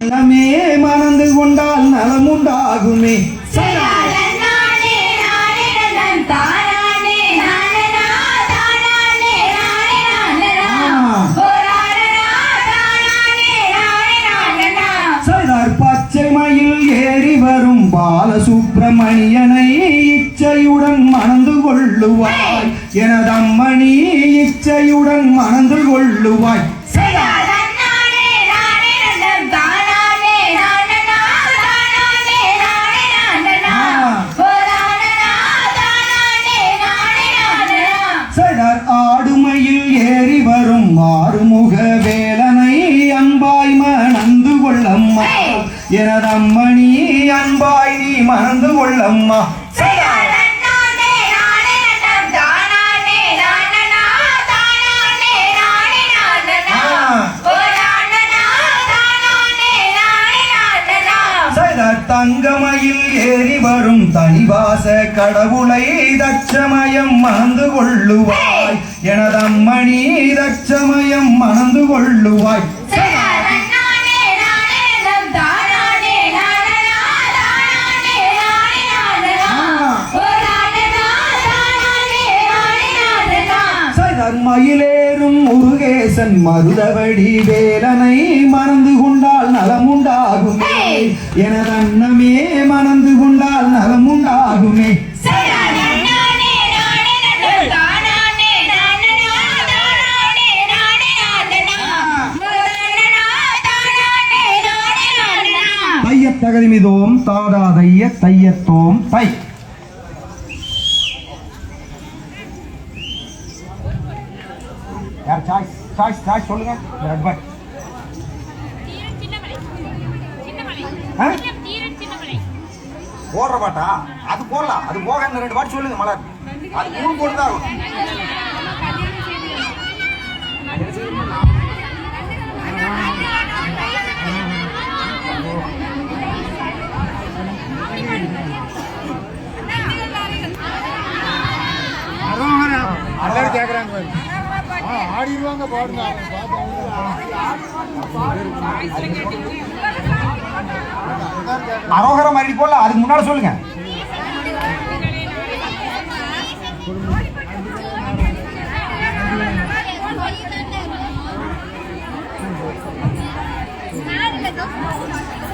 நலமே மணந்து கொண்டால் நலமுண்டாகுமே. சைதார் பச்சை மயில் ஏறி வரும் பாலசுப்பிரமணியனை இச்சையுடன் மணந்து கொள்ளுவாய். எனதம்மணி இச்சையுடன் மணந்து கொள்ளுவாய். சைதார் ஆடுமையில் ஏறி வரும் ஆறுமுக வேலனை அன்பாய் மணந்து கொள்ளம்மா. எனதம்மணி அன்பாய் நீ மணந்து கொள்ளம்மா. தங்கமயில் ஏறி வரும் தனிவாச கடவுளை தச்சமயம் மணந்து கொள்ளுவாய் எனதம்மணி தச்சமயம் மணந்து கொள்ளுவாய் மயிலேறும் முருகேசன் மருதவடி வேலனை மணந்து கொண்டால் நலமுண்டாகுமே. எனதன்னமே மணந்து தையத் தகதிமிதோம் தாதாதைய தையத்தோம் தை. யார் சாய்ஸ் சாய்ஸ் சாய்ஸ் சொல்லுங்க. ரெட் ஆ? போடுற பாட்டா? அது போடலாம். அது போக ரெண்டு பாட்டு சொல்லுங்க மலர். அது மூணு போட்டு தான் இருக்கும் எப்படி கேட்குறாங்க ஆ ஆடிடுவாங்க பாருங்க. அரோகரம் மாறி போல அதுக்கு முன்னாடி சொல்லுங்க. Thank you.